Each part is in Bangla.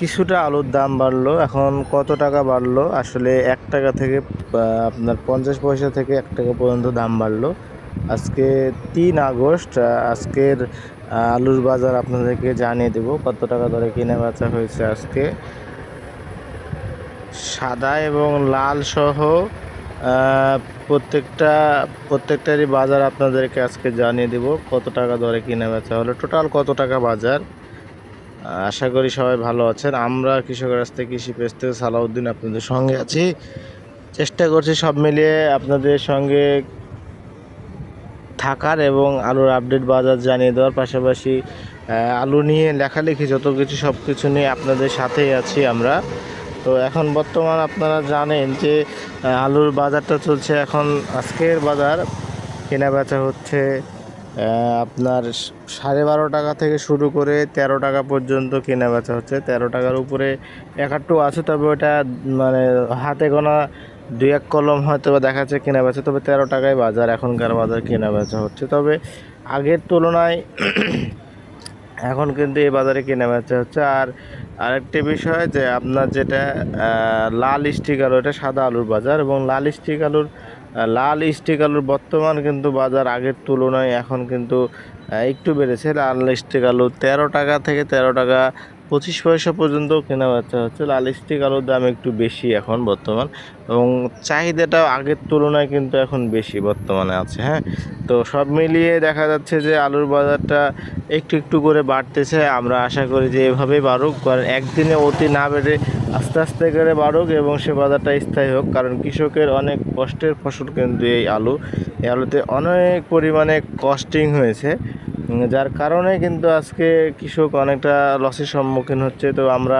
কিছুটা আলুর দাম বাড়লো, এখন কত টাকা বাড়লো? আসলে এক টাকা থেকে আপনার পঞ্চাশ পয়সা থেকে এক টাকা পর্যন্ত দাম বাড়লো। আজকে তিন আগস্ট আজকের আলুর বাজার আপনাদেরকে জানিয়ে দেবো কত টাকা দরে কিনে বেচা হয়েছে আজকে। সাদা এবং লাল সহ প্রত্যেকটা, প্রত্যেকটারই বাজার আপনাদেরকে আজকে জানিয়ে দেব কত টাকা দরে কিনে বেচা হলো। টোটাল কত টাকা বাজার? আশা করি সবাই ভালো আছেন। আমরা কৃষকের রাস্তায় কৃষি পেজ থেকে সালাউদ্দিন আপনাদের সঙ্গে আছি। চেষ্টা করছি সব মিলিয়ে আপনাদের সঙ্গে থাকার এবং আলুর আপডেট বাজার জানিয়ে দেওয়ার। পাশাপাশি আলু নিয়ে লেখালেখি যত কিছু, সব কিছু নিয়ে আপনাদের সাথেই আছি আমরা। তো এখন বর্তমান আপনারা জানেন যে আলুর বাজারটা চলছে এখন আজকের বাজার। কেনা বেচা হচ্ছে আপনার সাড়ে বারো টাকা থেকে শুরু করে তেরো টাকা পর্যন্ত কেনা বেচা হচ্ছে। তেরো টাকার উপরে এক আটটু আছে, তবে ওটা মানে হাতে গোনা দুই এক কলম হয়তো বা দেখা যাচ্ছে কেনা বেচা, তবে তেরো টাকায় বাজার, এখনকার বাজার কেনা বেচা হচ্ছে। তবে আগের তুলনায় এখন কিন্তু এই বাজারে কেনা বেচা হচ্ছে। আর আরেকটি বিষয় যে, আপনার যেটা লাল স্টিক আলু, এটা সাদা আলুর বাজার এবং লাল স্টিক আলুর লাল স্টিক আলুর বর্তমান কিন্তু বাজার আগের তুলনায় এখন কিন্তু একটু বেড়েছে। লাল স্টিক আলু তেরো টাকা থেকে তেরো টাকা পঁচিশ পয়সা পর্যন্ত কেনা বেচা হচ্ছে। লাল স্টিক আলুর দাম একটু বেশি এখন বর্তমান এবং চাহিদাটাও আগের তুলনায় কিন্তু এখন বেশি বর্তমানে আছে হ্যাঁ? তো সব মিলিয়ে দেখা যাচ্ছে যে আলুর বাজারটা একটু একটু করে বাড়তেছে। আমরা আশা করি যে এভাবেই বাড়ুক। কারণ একদিনে অতি না বেড়ে আস্তে আস্তে করে বাড়ুক এবং সে বাজারটা স্থায়ী হোক, কারণ কৃষকের অনেক কষ্টের ফসল কিন্তু এই আলু। এই আলুতে অনেক পরিমাণে কস্টিং হয়েছে যার কারণে কিন্তু আজকে কৃষক অনেকটা লসের সম্মুখীন হচ্ছে। তো আমরা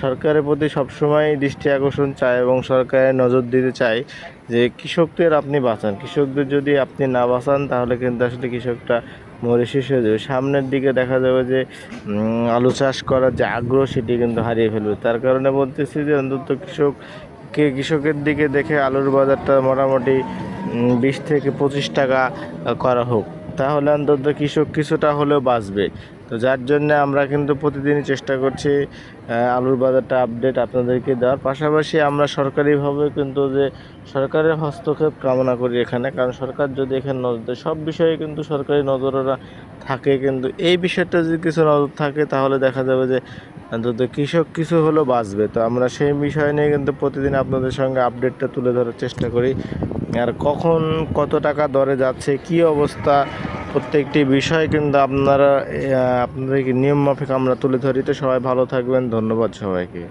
সরকারের প্রতি সবসময় দৃষ্টি আকর্ষণ চাই এবং সরকারের নজর দিতে চাই যে কৃষকদের আপনি বাঁচান। কৃষকদের যদি আপনি না বাঁচান, তাহলে কিন্তু আসলে কৃষকটা মরে শেষ হয়ে যাবে। সামনের দিকে দেখা যাবে যে আলু চাষ করার যে আগ্রহ, সেটি কিন্তু হারিয়ে ফেলবে। তার কারণে বলতেছি যে, অন্তত কৃষককে কৃষকের দিকে দেখে আলুর বাজারটা মোটামুটি বিশ থেকে পঁচিশ টাকা করা হোক। তাহলে অন্তত কৃষক কিছুটা হলেও বাঁচবে। তো যার জন্য আমরা কিন্তু প্রতিদিনই চেষ্টা করছি আলুর বাজারটা আপডেট আপনাদেরকে দেওয়ার। পাশাপাশি আমরা সরকারিভাবে কিন্তু যে সরকারের হস্তক্ষেপ কামনা করি এখানে, কারণ সরকার যদি এখানে নজর দেয়, সব বিষয়ে কিন্তু সরকারি নজররা থাকে। কিন্তু এই বিষয়টা যদি কিছু নজর থাকে, তাহলে দেখা যাবে যে অন্তত কৃষক কিছু হলেও বাঁচবে। তো আমরা সেই বিষয় নিয়ে কিন্তু প্রতিদিন আপনাদের সঙ্গে আপডেটটা তুলে ধরার চেষ্টা করি। আর কখন কত টাকা দরে যাচ্ছে, কি অবস্থা প্রত্যেকটি বিষয় কিন্তু আপনারা আপনাদেরকে নিয়ম মাফিক আমরা তুলে ধরিতে সবাই ভালো থাকবেন। ধন্যবাদ সবাইকে।